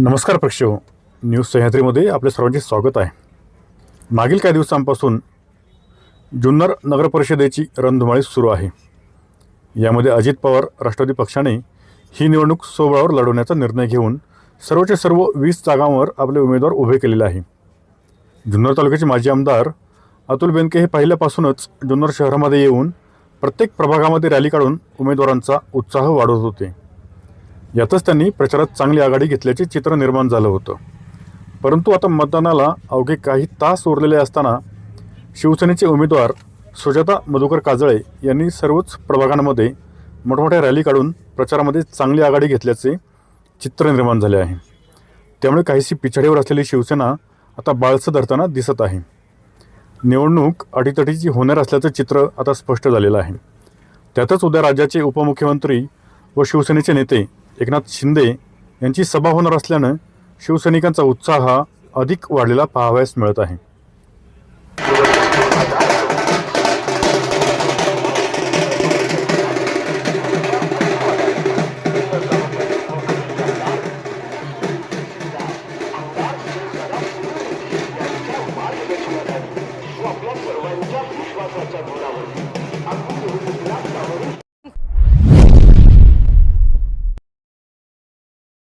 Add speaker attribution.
Speaker 1: नमस्कार प्रेक्षक हो. न्यूज सह्याद्रीमध्ये आपले सर्वांचे स्वागत आहे. मागील काही दिवसांपासून जुन्नर नगरपरिषदेची रणधुमाळी सुरू आहे. यामध्ये अजित पवार राष्ट्रवादी पक्षाने ही निवडणूक सोबळावर लढवण्याचा निर्णय घेऊन सर्वच्या सर्व वीस जागांवर आपले उमेदवार उभे केलेले आहे. जुन्नर तालुक्याचे माजी आमदार अतुल बेनके हे पहिल्यापासूनच जुन्नर शहरामध्ये येऊन प्रत्येक प्रभागामध्ये रॅली काढून उमेदवारांचा उत्साह वाढवत होते. यातच त्यांनी प्रचारात चांगली आघाडी घेतल्याचे चित्र निर्माण झालं होतं. परंतु आता मतदानाला अवघे काही तास उरलेले असताना शिवसेनेचे उमेदवार सुजाता मधुकर काजळे यांनी सर्वच प्रभागांमध्ये मोठमोठ्या रॅली काढून प्रचारामध्ये चांगली आघाडी घेतल्याचे चित्र निर्माण झाले आहे. त्यामुळे काहीशी पिछाडीवर असलेली शिवसेना आता बाळसं धरताना दिसत आहे. निवडणूक अटीतटीची होणार असल्याचं चित्र आता स्पष्ट झालेलं आहे. त्यातच उद्या राज्याचे उपमुख्यमंत्री व शिवसेनेचे नेते एकनाथ शिंदे यांची सभा होणार असल्यानं शिवसैनिकांचा उत्साह हा अधिक वाढलेला पाहावयास मिळत आहे.